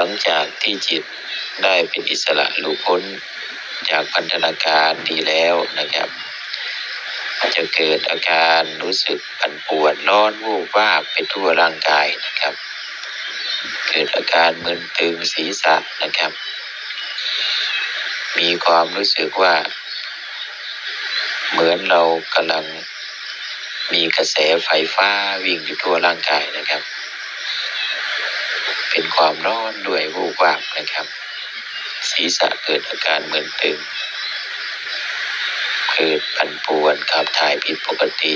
หลังจากที่จิตได้เป็นอิสระหลุดพ้นจากพันธนาการดีแล้วนะครับ จะเกิดอาการรู้สึกปั่นป่วนร้อนวูบวาบไปทั่วร่างกายนะครับ เกิดอาการมึนตึงศีรษะนะครับ มีความรู้สึกว่า เหมือนเรากำลังมีกระแสไฟฟ้าวิ่งอยู่ทั่วร่างกายนะครับ เป็นความร้อนด้วยวูบวาบนะครับ ศีรษะเกิดอาการเหมึนตึง เกิดปั่นป่วนขับถ่ายผิดปกติ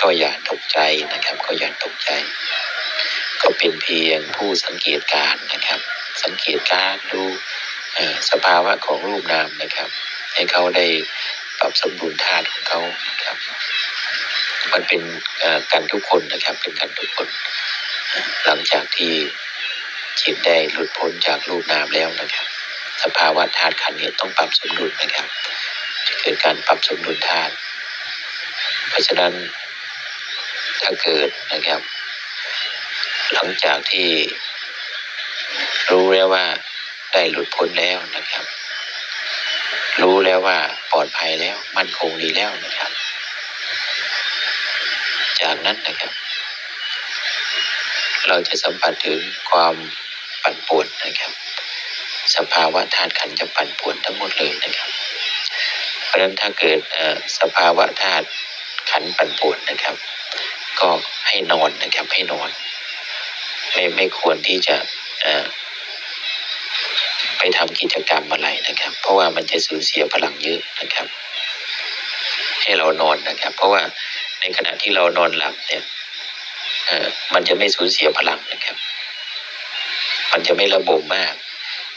ก็อย่าตกใจนะครับ ก็อย่าตกใจ ก็เป็นเพียงผู้สังเกตการนะครับ สังเกตการดูสภาวะของรูปนามนะครับ ให้เขาได้ปรับสมดุลธาตุของเขานะครับ มันเป็นกันทุกคนนะครับ เป็นกันทุกคน หลังจากที่จิตได้หลุดพ้นจากรูปนามแล้วนะครับ สภาวะธาตุขันธ์เนี่ยต้องปรับสมดุลนะครับ จะเกิดการปรับสมดุลธาตุเพราะฉะนั้นถ้าเกิดนะครับ หลังจากที่รู้แล้วว่าได้หลุดพ้นแล้วนะครับ รู้แล้วว่าปลอดภัยแล้วมั่นคงดีแล้วนะครับ จากนั้นนะครับ เราจะสัมผัสถึงความปั่นป่วนนะครับ สภาวะธาตุขันธ์จะปั่นป่วนทั้งหมดเลยนะครับ เพราะฉะนั้นถ้าเกิดสภาวะธาตุขันธ์ปั่นป่วนนะครับ ก็ให้นอนนะครับให้นอน ไม่ไม่ควรที่จะไปทำกิจกรรมอะไรนะครับ เพราะว่ามันจะสูญเสียพลังเยอะนะครับ ให้เรานอนนะครับ เพราะว่าในขณะที่เรานอนหลับเนี่ย มันจะไม่สูญเสียพลังนะครับ มันจะไม่ระบมมาก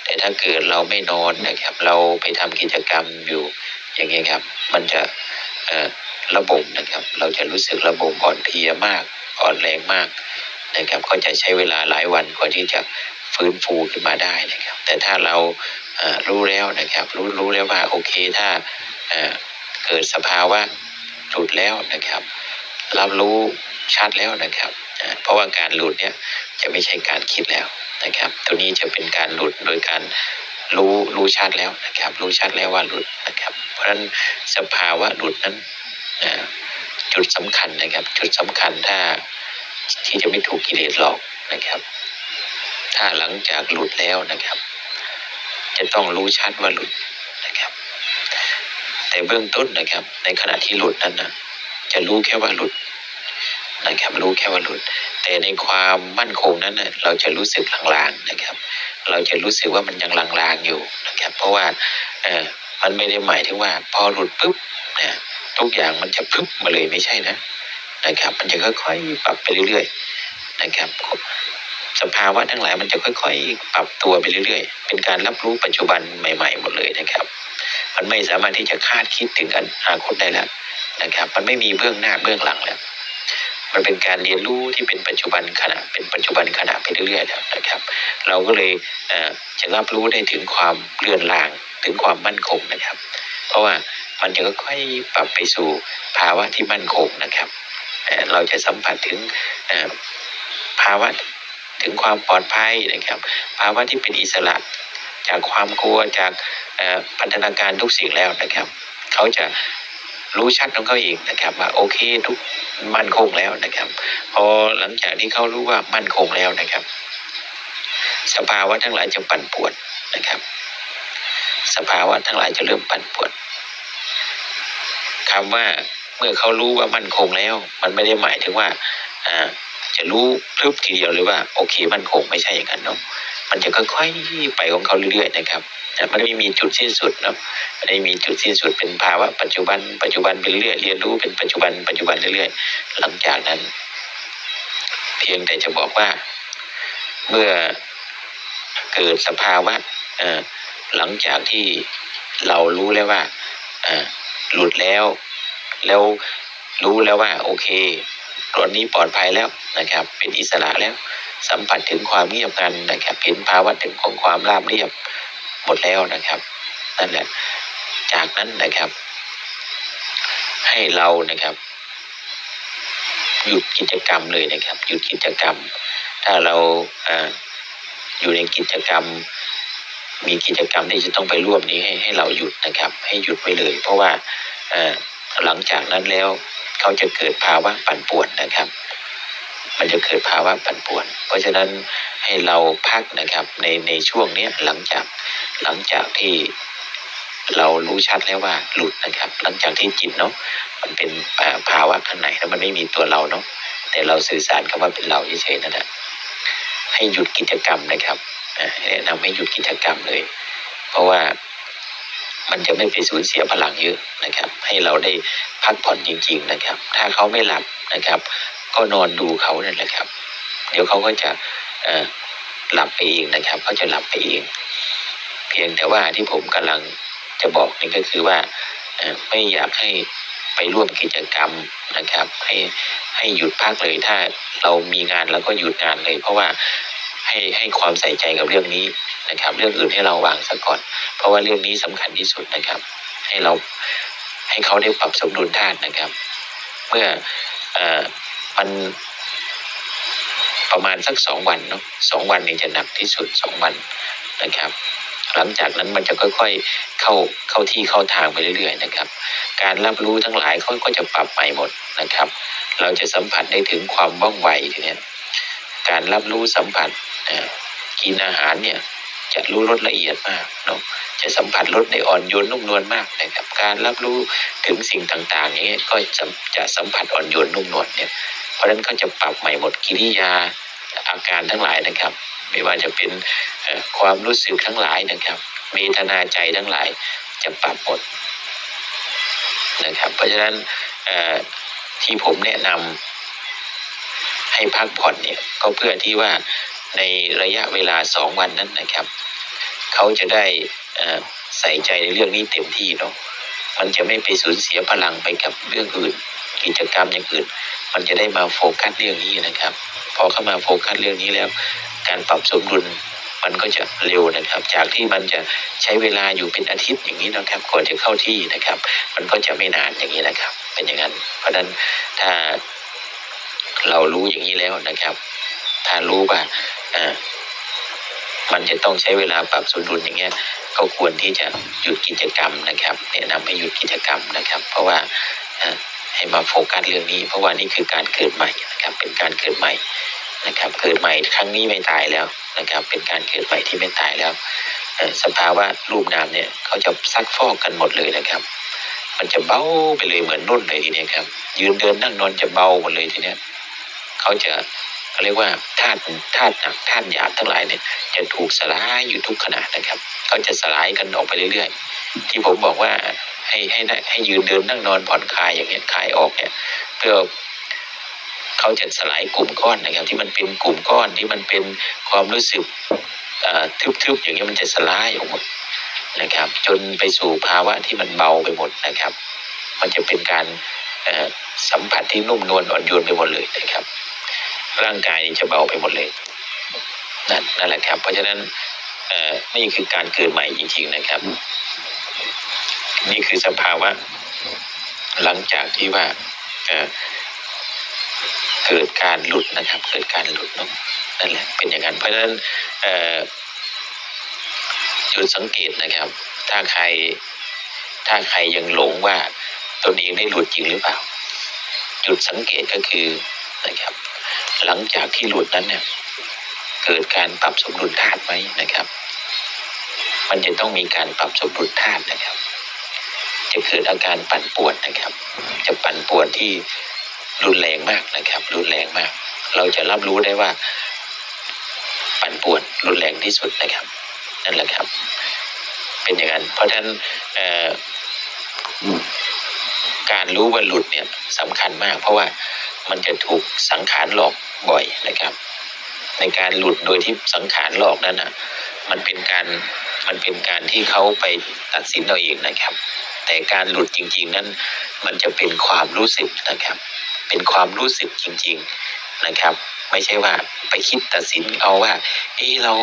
แต่ถ้าเกิดเราไม่นอนนะครับ เราไปทำกิจกรรมอยู่อย่างเงี้ยครับ มันจะอ่อระบมนะครับ เราจะรู้สึกระบมอ่อนเพลียมากอ่อนแรงมากนะครับ ก็จะใช้เวลาหลายวันกว่าที่จะฟื้นฟูขึ้นมาได้นะครับ แต่ถ้าเราอ่อรู้แล้วนะครับ รู้รู้แล้วว่าโอเคถ้าเอ่อเกิดสภาวะหลุดแล้วนะครับ รับรู้ชัดแล้วนะครับ เพราะว่าการหลุดเนี่ยจะไม่ใช่การคิดแล้วนะครับ ตัวนี้จะเป็นการหลุดโดยการรู้รู้ชัดแล้วนะครับ รู้ชัดแล้วว่าหลุดนะครับ เพราะฉะนั้นสภาวะหลุดนั้นจุดสำคัญนะครับ จุดสำคัญถ้าที่จะไม่ถูกกิเลสหลอกนะครับ ถ้าหลังจากหลุดแล้วนะครับ จะต้องรู้ชัดว่าหลุดนะครับ แต่เบื้องต้นนะครับ ในขณะที่หลุดนั้นนะจะรู้แค่ว่าหลุด นะครับรู้แค่ว่าหลุด แต่ในความมั่นคงนั้นเราจะรู้สึกลางๆนะครับ เราจะรู้สึกว่ามันยังลางๆอยู่นะครับ เพราะว่าเออมันไม่ได้หมายถึงว่า พอหลุดปุ๊บนะทุกอย่างมันจะปุ๊บมาเลยไม่ใช่นะนะครับ มันจะค่อยๆปรับไปเรื่อยๆนะครับสภาวะทั้งหลายมันจะค่อยๆ ปรับตัวไปเรื่อยๆ เป็นการรับรู้ปัจจุบันใหม่ ๆ หมดเลยนะครับ มันไม่สามารถที่จะคาดคิดถึงอนาคตได้แล้วนะครับ มันไม่มีเบื้องหน้าเบื้องหลังแล้ว มันเป็นการเรียนรู้ที่เป็นปัจจุบันขณะเป็นปัจจุบันขณะไปเรื่อยๆแล้วนะครับ เราก็เลยจะรับรู้ได้ถึงความเลื่อนล่างถึงความมั่นคงนะครับ เพราะว่ามันจะค่อยๆปรับไปสู่ภาวะที่มั่นคงนะครับ เราจะสัมผัสถึงภาวะถึงความปลอดภัยนะครับ ภาวะที่เป็นอิสระจากความกลัวจากพันธนาการทุกสิ่งแล้วนะครับ เขาจะ รู้ชัดของเขาเองนะครับ ว่าโอเคทุกมั่นคงแล้วนะครับ พอหลังจากที่เขารู้ว่ามั่นคงแล้วนะครับ สภาวะทั้งหลายจะปั่นป่วนนะครับ สภาวะทั้งหลายจะเริ่มปั่นป่วนคำว่าเมื่อเขารู้ว่ามั่นคงแล้ว มันไม่ได้หมายถึงว่าอ่าจะรู้พรึบทีเดียวเลยว่าโอเคมั่นคงไม่ใช่อย่างนั้นเนาะมันจะค่อยๆไปของเขาเรื่อยๆนะครับ มันไม่มีจุดสิ้นสุดเนาะมันไม่มีจุดสิ้นสุดเป็นภาวะปัจจุบัน ปัจจุบันไปเรื่อยเรียนรู้เป็นปัจจุบัน ปัจจุบันเรื่อยๆหลังจากนั้น เพียงแต่จะบอกว่า เมื่อเกิดสภาวะหลังจากที่เรารู้แล้วว่าหลุดแล้ว แล้วรู้แล้วว่า โอเคตอนนี้ปลอดภัยแล้วนะครับ เป็นอิสระแล้ว สัมผัสถึงความเงียบงันนะครับเห็นภาวะถึงของความราบเรียบ หมดแล้วนะครับนั่นแหละจากนั้นนะครับ ให้เรานะครับหยุดกิจกรรมเลยนะครับหยุดกิจกรรม ถ้าเราออยู่ในกิจกรรม มีกิจกรรมที่จะต้องไปร่วมนี้ให้ให้เราหยุดนะครับ ให้หยุดไว้เลย เพราะว่าอหลังจากนั้นแล้วเขาจะเกิดภาวะปั่นป่วนนะครับ มันจะเกิดภาวะปั่นป่วน เพราะฉะนั้นให้เราพักนะครับในในช่วงเนี้ยหลังจากหลังจากที่เรารู้ชัดแล้วว่าหลุดนะครับ หลังจากที่จิตเนาะมันเป็นภาวะข้างในแล้วมันไม่มีตัวเราเนาะแต่เราสื่อสารคำว่าเป็นเราเฉยๆนั่นแหละให้หยุดกิจกรรมนะครับแนะนำให้หยุดกิจกรรมเลย เพราะว่ามันจะไม่ไปสูญเสียพลังเยอะนะครับ ให้เราได้พักผ่อนจริง ๆนะครับ ถ้าเขาไม่หลับนะครับ ก็นอนดูเขานั่นแหละครับ เดี๋ยวเขาก็จะหลับไปเองนะครับเขาจะหลับไปเอง เพียงแต่ว่าที่ผมกำลังจะบอกนี่ก็คือว่าไม่อยากให้ไปร่วมกิจกรรมนะครับ ให้ให้หยุดพักเลยถ้าเรามีงานเราก็หยุดงานเลย เพราะว่าให้ให้ความใส่ใจกับเรื่องนี้นะครับ เรื่องอื่นให้เราวางซะก่อน เพราะว่าเรื่องนี้สำคัญที่สุดนะครับ ให้เราให้เขาได้ปรับสมดุลธาตุนะครับ เมื่ออ มันประมาณสักสองวันเนาะสองวันนี้จะหนักที่สุดสองวันนะครับ หลังจากนั้นมันจะค่อยๆเข้าเข้าที่เข้าทางไปเรื่อยๆนะครับ การรับรู้ทั้งหลายเขาก็จะปรับใหม่หมดนะครับ เราจะสัมผัสได้ถึงความว่องไวทีเนี้ยการรับรู้สัมผัสกินอาหารเนี่ยจะรู้รสละเอียดมากเนาะจะสัมผัสรสในอ่อนโยนนุ่มนวลมากนะครับ การรับรู้ถึงสิ่งต่างๆอย่างเงี้ยก็จะจะสัมผัสอ่อนโยนนุ่มนวลเนี่ย เพราะฉะนั้นเขาจะปรับใหม่หมดกิริยาอาการทั้งหลายนะครับ ไม่ว่าจะเป็นความรู้สึกทั้งหลายนะครับเวทนาใจทั้งหลายจะปรับหมดนะครับ เพราะฉะนั้นที่ผมแนะนำให้พักผ่อนเนี่ยก็เพื่อที่ว่าในระยะเวลาสองวันนั้นนะครับ เขาจะได้ใส่ใจในเรื่องนี้เต็มที่เนาะมันจะไม่ไปสูญเสียพลังไปกับเรื่องอื่น กิจกรรมอย่างอื่น มันจะได้มาโฟกัสเรื่องนี้นะครับ พอเข้ามาโฟกัสเรื่องนี้แล้ว การปรับสมดุลมันก็จะเร็วนะครับ จากที่มันจะใช้เวลาอยู่เป็นอาทิตย์อย่างนี้นะครับก่อนจะเข้าที่นะครับ มันก็จะไม่นานอย่างนี้นะครับ เป็นอย่างนั้น เพราะฉะนั้นถ้าเรารู้อย่างนี้แล้วนะครับ ถ้ารู้ว่าอ่ามันจะต้องใช้เวลาปรับสมดุลอย่างเงี้ยก็ควรที่จะหยุดกิจกรรมนะครับ แนะนำให้หยุดกิจกรรมนะครับ เพราะว่าอ่า ให้มาโฟกัสเรื่องนี้ เพราะว่านี่คือการเกิดใหม่นะครับ เป็นการเกิดใหม่นะครับ เกิดใหม่ครั้งนี้ไม่ตายแล้วนะครับ เป็นการเกิดใหม่ที่ไม่ตายแล้วสภาวะรูปนามเนี่ยเขาจะซักฟอกกันหมดเลยนะครับ มันจะเบาไปเลยเหมือนนุ่นเลยทีนี้ครับ ยืนเดินนั่งนอนจะเบาหมดเลยทีนี้เขาจะเขาเรียกว่าธาตุธาตุหนักธาตุหยาบทั้งหลายเนี่ยจะถูกสลายอยู่ทุกขณะนะครับเขาจะสลายกันออกไปเรื่อยๆ ที่ผมบอกว่า ให้ให้ให้ยืนเดินนั่งนอนผ่อนคลายอย่างเงี้ยคลายออกเนี่ยเพื่อเขาจะสลายกลุ่มก้อนนะครับ ที่มันเป็นกลุ่มก้อนที่มันเป็นความรู้สึกทึบๆอย่างเงี้ยมันจะสลายออกหมดนะครับ จนไปสู่ภาวะที่มันเบาไปหมดนะครับ มันจะเป็นการสัมผัสที่นุ่มนวลอ่อนโยนไปหมดเลยนะครับ ร่างกายจะเบาไปหมดเลยนั่นนั่นแหละครับ เพราะฉะนั้นนี่คือการเกิดใหม่จริงๆนะครับ นี่คือสภาวะ หลังจากที่ว่าเกิดการหลุดนะครับ เกิดการหลุดเนาะนั่นแหละเป็นอย่างนั้นเพราะฉะนั้นจุดสังเกตนะครับ ถ้าใครถ้าใครยังหลงว่าตนเองได้หลุดจริงหรือเปล่า จุดสังเกตก็คือนะครับ หลังจากที่หลุดนั้นเนี่ยเกิดการปรับสมดุลธาตุไหมนะครับ มันจะต้องมีการปรับสมดุลธาตุนะครับ จะเกิดอาการปั่นป่วนนะครับ จะปั่นป่วนที่รุนแรงมากนะครับ รุนแรงมาก เราจะรับรู้ได้ว่า ปั่นป่วนรุนแรงที่สุดนะครับ นั่นแหละครับ เป็นอย่างนั้น เพราะฉะนั้นการรู้ว่าหลุดเนี่ยสำคัญมาก เพราะว่ามันจะถูกสังขารหลอกบ่อยนะครับ ในการหลุดโดยที่สังขารหลอกนั้นอะ มันเป็นการมันเป็นการที่เขาไปตัดสินเราเองนะครับ แต่การหลุดจริง ๆ นั้น มันจะเป็นความรู้สึกนะครับ เป็นความรู้สึกจริง ๆนะครับ ไม่ใช่ว่าไปคิดตัดสินเอาว่าเอ้เรา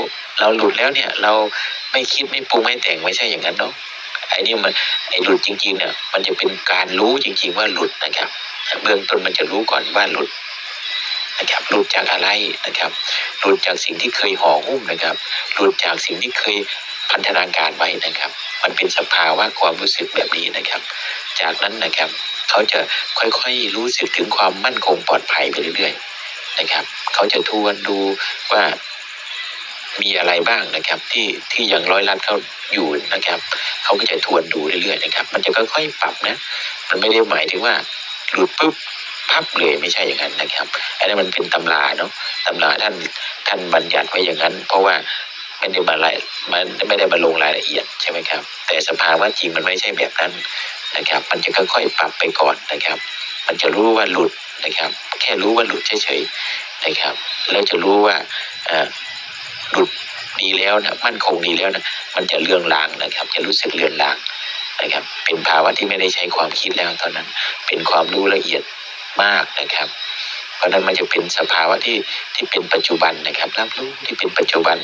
เราหลุดแล้วเนี่ย เราไม่คิดไม่ปรุงไม่แต่งไม่ใช่อย่างนั้นเนาะไอ้นี่มันไอ้หลุดจริงๆเนี่ยมันจะเป็นการรู้จริง ๆ ว่าหลุดนะครับเบื้องต้นมันจะรู้ก่อนว่าหลุดนะครับหลุดจากอะไรนะครับหลุดจากสิ่งที่เคยห่อหุ้มนะครับหลุดจากสิ่งที่เคยพันธนาการไว้นะครับ มันเป็นสภาวะความรู้สึกแบบนี้นะครับ จากนั้นนะครับเขาจะค่อยๆรู้สึกถึงความมั่นคงปลอดภัยไปเรื่อยๆนะครับเขาจะทวนดูว่ามีอะไรบ้างนะครับ ที่ที่ยังร้อยลัดเขาอยู่นะครับเขาก็จะทวนดูเรื่อยๆนะครับ มันจะค่อยๆปรับนะ มันไม่ได้หมายถึงว่าหลุดปุ๊บพับเลยไม่ใช่อย่างนั้นนะครับอันนี้นมันเป็นตำราเนาะตำราท่านท่านบัญญัติไว้อย่างนั้น เพราะว่า ไม่ได้มารายมันไม่ได้มาลงรายละเอียดใช่ไหมครับ แต่สภาวะจริงมันไม่ใช่แบบนั้นนะครับ มันจะค่อยๆปรับไปก่อนนะครับ มันจะรู้ว่าหลุดนะครับ แค่รู้ว่าหลุดเฉยๆนะครับแล้วจะรู้ว่าหลุดดีแล้วนะมั่นคงดีแล้วนะมันจะเลื่องลางนะครับ จะรู้สึกเลื่อนลางนะครับ เป็นภาวะที่ไม่ได้ใช้ความคิดแล้วตอนนั้น เป็นความรู้ละเอียดมากนะครับ เพราะนั้นมันจะเป็นสภาวะที่ที่เป็นปัจจุบันนะครับรับรู้ที่เป็นปัจจุบัน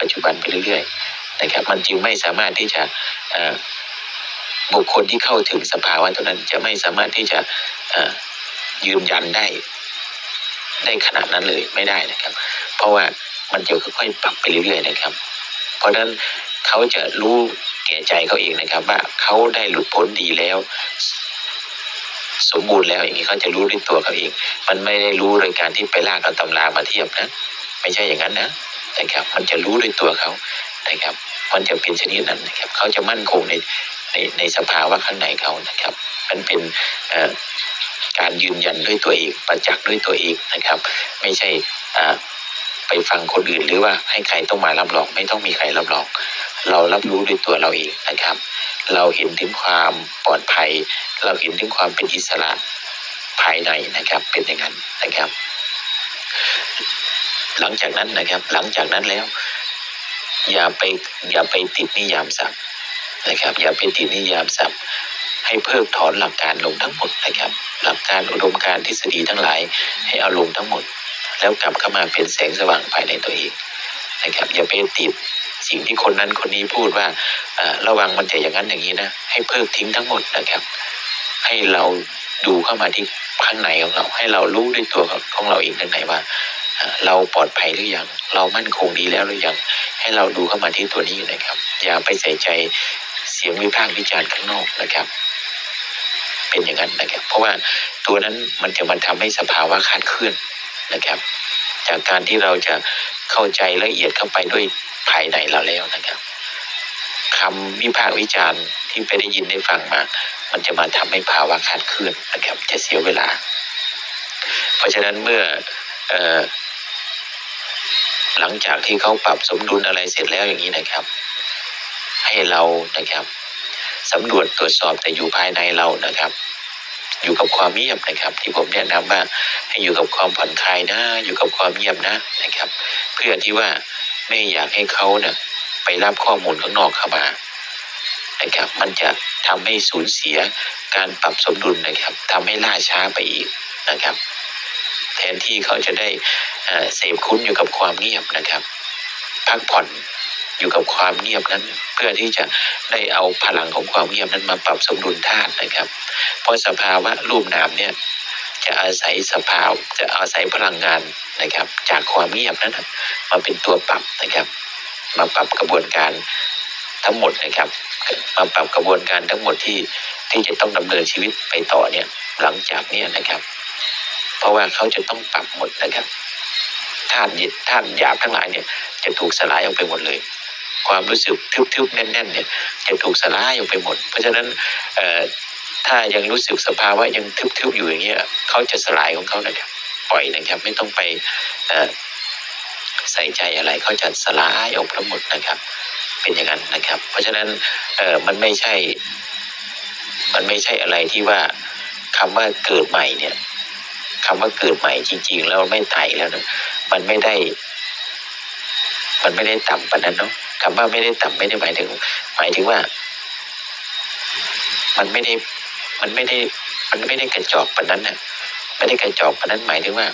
ปัจจุบันไปเรื่อยๆนะครับ มันจึงไม่สามารถที่จะบุคคลที่เข้าถึงสภาวะตัวนั้นจะไม่สามารถที่จะยืนยันได้ได้ขนาดนั้นเลยไม่ได้นะครับ เพราะว่ามันจะค่อยๆปรับไปเรื่อยๆนะครับ เพราะฉะนั้นเขาจะรู้แก่ใจเขาเองนะครับ ว่าเขาได้หลุดพ้นดีแล้ว สมบูรณ์แล้วอย่างนี้เขาจะรู้ด้วยตัวเขาเอง มันไม่ได้รู้โดยการที่ไปลากเอาตำรามาเทียบนะ ไม่ใช่อย่างนั้นนะ นะครับ มันจะรู้ด้วยตัวเขานะครับ มันจะเป็นชนิดนั้นนะครับ เขาจะมั่นคงในในในสภาวะข้างในเขานะครับ มันเป็นการยืนยันด้วยตัวเอง ประจักษ์ด้วยตัวเองนะครับ ไม่ใช่ไปฟังคนอื่นหรือว่าให้ใครต้องมารับรองไม่ต้องมีใครรับรอง เรารับรู้ด้วยตัวเราเองนะครับ เราเห็นถึงความปลอดภัย เราเห็นถึงความเป็นอิสระภายในนะครับ เป็นอย่างนั้นนะครับ หลังจากนั้นนะครับ หลังจากนั้นแล้ว อย่าไปอย่าไปติดนิยามศัพท์นะครับ อย่าไปติดนิยามศัพท์ให้เพิกถอนหลักการลงทั้งหมดนะครับ หลักการอุดมการทฤษฎีทั้งหลายให้เอาลงทั้งหมด แล้วกลับเข้ามาเป็นแสงสว่างภายในตัวเองนะครับ อย่าไปติดสิ่งที่คนนั้นคนนี้พูดว่าระวังมันจะอย่างนั้นอย่างนี้นะ ให้เพิกทิ้งทั้งหมดนะครับ ให้เราดูเข้ามาที่ข้างในของเรา ให้เรารู้ด้วยตัวของเราเองข้างในว่า เราปลอดภัยหรือยัง เรามั่นคงดีแล้วหรือยัง ให้เราดูเข้ามาที่ตัวนี้นะครับ อย่าไปใส่ใจเสียงวิพากษ์วิจารณ์ข้างนอกนะครับ เป็นอย่างนั้นนะครับ เพราะว่าตัวนั้นมันจะมันทำให้สภาวะคาดเคลื่อนนะครับ จากการที่เราจะเข้าใจละเอียดเข้าไปด้วยภายในเราแล้วนะครับคำวิพากษ์วิจารณ์ที่ไปได้ยินได้ฟังมา มันจะมาทำให้ภาวะคาดเคลื่อนนะครับ จะเสียเวลา เพราะฉะนั้นเมื่อเอ่อ หลังจากที่เขาปรับสมดุลอะไรเสร็จแล้วอย่างนี้นะครับ ให้เรานะครับสำรวจตรวจสอบแต่อยู่ภายในเรานะครับ อยู่กับความเงียบนะครับ ที่ผมแนะนำว่าให้อยู่กับความผ่อนคลายนะ อยู่กับความเงียบนะนะครับ เพื่อที่ว่าไม่อยากให้เขาเนี่ยไปรับข้อมูลข้างนอกเข้ามานะครับ มันจะทำให้สูญเสียการปรับสมดุลนะครับทำให้ล่าช้าไปอีกนะครับ แทนที่เขาจะได้ เสพคุ้นอยู่กับความเงียบนะครับ พักผ่อนอยู่กับความเงียบนั้น เพื่อที่จะได้เอาพลังของความเงียบนั้นมาปรับสมดุลธาตุนะครับ เพราะสภาวะรูปนามเนี่ยจะอาศัยสภาวจะอาศัยพลังงานนะครับ จากความเงียบนั้นมาเป็นตัวปรับนะครับ มาปรับกระบวนการทั้งหมดนะครับ มาปรับกระบวนการทั้งหมดที่ที่จะต้องดำเนินชีวิตไปต่อเนี่ยหลังจากเนี้นะครับ เพราะว่าเขาจะต้องปรับหมดนะครับาตุธาตุหยาบทั้งหลายเนี่ยจะถูกสลายออกไปหมดเลย ความรู้สึกทึบๆแน่นๆเนี่ยจะถูกสลายออกไปหมด เพราะฉะนั้นถ้ายังรู้สึกสภาวะยังทึบๆอยู่อย่างเงี้ยเขาจะสลายของเขานะครับปล่อยนะครับไม่ต้องไปใส่ใจอะไรเขาจะสลายออกทั้งหมดนะครับ เป็นอย่างนั้นนะครับ เพราะฉะนั้นมันไม่ใช่ มันไม่ใช่อะไรที่ว่าคำว่าเกิดใหม่เนี่ยคำว่าเกิดใหม่จริง ๆ แล้วไม่ตายแล้วนะ มันไม่ได้ มันไม่ได้ต่ำปานนั้นเนาะคำว่าไม่ได้ต่ำไม่ได้หมายถึง หมายถึงว่า มันไม่ได้ มันไม่ได้ มันไม่ได้กระจอกปานนั้นนะไม่ได้กระจอกปานนั้นหมายถึงว่า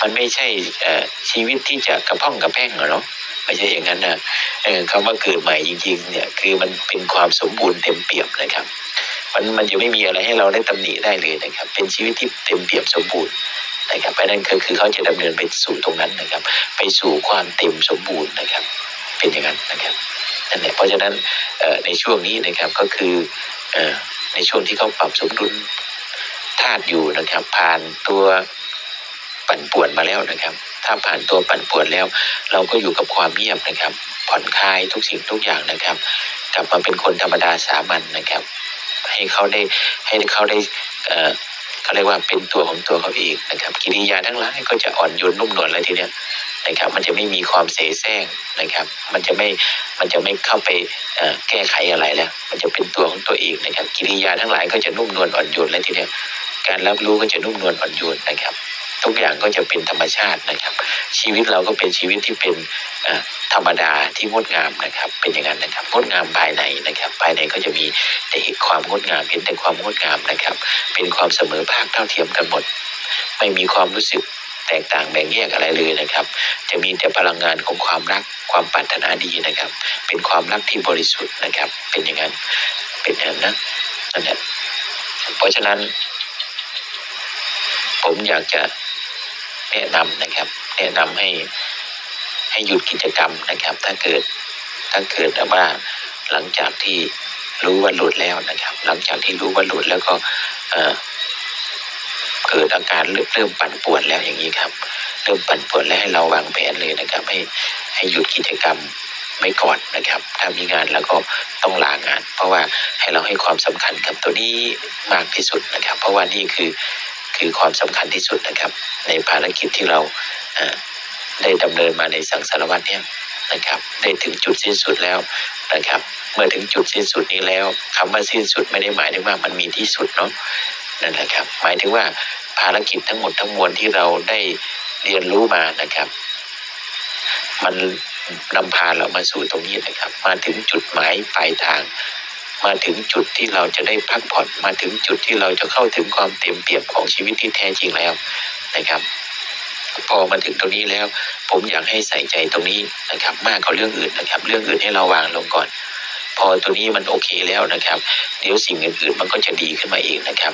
มันไม่ใช่เอ่อชีวิตที่จะกระพ่องกระแพ่งอเนาะไม่ใช่อย่างนั้นนะเออคำว่าเกิดใหม่จริงๆ เนี่ย คือมันเป็นความสมบูรณ์เต็มเปี่ยมนะครับ มันมันจะไม่มีอะไรให้เราได้ตำหนิได้เลยนะครับ เป็นชีวิตที่เต็มเปี่ยมสมบูรณ์ นะครับเพราะนั่นก็คือเขาจะดำเนินไปสู่ตรงนั้นนะครับ ไปสู่ความเต็มสมบูรณ์นะครับ เป็นอย่างนั้นนะครับนั่นแหละเพราะฉะนั้นในช่วงนี้นะครับก็คือในช่วงที่เขาปรับสมดุลธาตุอยู่นะครับ ผ่านตัวปั่นป่วนมาแล้วนะครับ ถ้าผ่านตัวปั่นป่วนแล้ว เราก็อยู่กับความเงียบนะครับ ผ่อนคลายทุกสิ่งทุกอย่างนะครับ กลับมาเป็นคนธรรมดาสามัญนะครับ ให้เขาได้ให้เขาได้ เขาเรียกว่าเป็นตัวของตัวเขาเองนะครับ กิริยาทั้งหลายก็จะอ่อนโยนนุ่มนวลแล้วทีเนี้ยนะครับ มันจะไม่มีความเสแสร้งนะครับ มันจะไม่มันจะไม่เข้าไปแก้ไขอะไรแล้ว มันจะเป็นตัวของตัวเองนะครับ กิริยาทั้งหลายก็จะนุ่มนวลอ่อนโยนแล้วทีเนี้ยการรับรู้ก็จะนุ่มนวลอ่อนโยนนะครับ ทุกอย่างก็จะเป็นธรรมชาตินะครับ ชีวิตเราก็เป็นชีวิตที่เป็นธรรมดาที่งดงามนะครับ เป็นอย่างนั้นนะครับงดงามภายในนะครับ ภายในก็จะมีแต่ความงดงามเห็นแต่ความงดงามนะครับ เป็นความเสมอภาคเท่าเทียมกันหมด ไม่มีความรู้สึกแตกต่างแบ่งแยกอะไรเลยนะครับ จะมีแต่พลังงานของความรักความปรารถนาดีนะครับ เป็นความรักที่บริสุทธิ์นะครับ เป็นอย่างนั้นเป็นอย่างนั้นนะนั่นแหละเพราะฉะนั้น ผมอยากจะ แนะนำนะครับ แนะนำให้ให้หยุดกิจกรรมนะครับ ถ้าเกิดถ้าเกิดว่าหลังจากที่รู้ว่าหลุดแล้วนะครับ หลังจากที่รู้ว่าหลุดแล้วก็เอ่อเกิดอาการเริ่มเริ่มปั่นป่วนแล้วอย่างนี้ครับ เริ่มปั่นป่วนแล้วให้เราวางแผนเลยนะครับ ให้ให้หยุดกิจกรรมไว้ก่อนนะครับ ถ้ามีงานแล้วก็ต้องลางาน เพราะว่าให้เราให้ความสำคัญกับตัวนี้มากที่สุดนะครับ เพราะว่านี่คือ คือความสำคัญที่สุดนะครับ ในภารกิจที่เราได้ดำเนินมาในสังสารวัตเนี่ยนะครับ ได้ถึงจุดสิ้นสุดแล้วนะครับ เมื่อถึงจุดสิ้นสุดนี้แล้วคำว่าสิ้นสุดไม่ได้หมายถึงว่ามันมีที่สุดเนาะนั่นแหละครับ หมายถึงว่าภารกิจทั้งหมดทั้งมวลที่เราได้เรียนรู้มานะครับ มันนำพาเรามาสู่ตรงนี้นะครับ มาถึงจุดหมายปลายทาง มาถึงจุดที่เราจะได้พักผ่อนมาถึงจุดที่เราจะเข้าถึงความเต็มเปี่ยมของชีวิตที่แท้จริงแล้วนะครับ พอมาถึงตรงนี้แล้ว ผมอยากให้ใส่ใจตรงนี้นะครับ มากกว่าเรื่องอื่นนะครับ เรื่องอื่นให้เราวางลงก่อน พอตัวนี้มันโอเคแล้วนะครับ เดี๋ยวสิ่งอื่นๆมันก็จะดีขึ้นมาเองนะครับ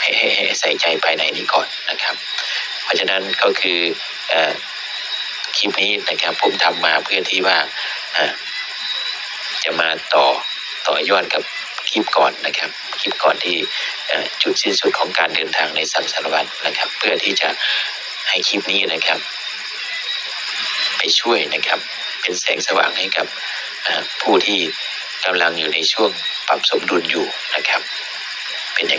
ให้ให้ใหใส่ใจภายในนี้ก่อนนะครับ เพราะฉะนั้นก็คืออคลิปนี้นะครับผมทำมาเพื่อที่ว่าจะมาต่อ ต่อยอดกับคลิปก่อนนะครับคลิปก่อนที่จุดสิ้นสุดของการเดินทางในสังสารวัตรนะครับ เพื่อที่จะให้คลิปนี้นะครับ ไปช่วยนะครับ เป็นแสงสว่างให้กับผู้ที่กำลังอยู่ในช่วงปรับสมดุลอยู่นะครับ เป็นอย่าง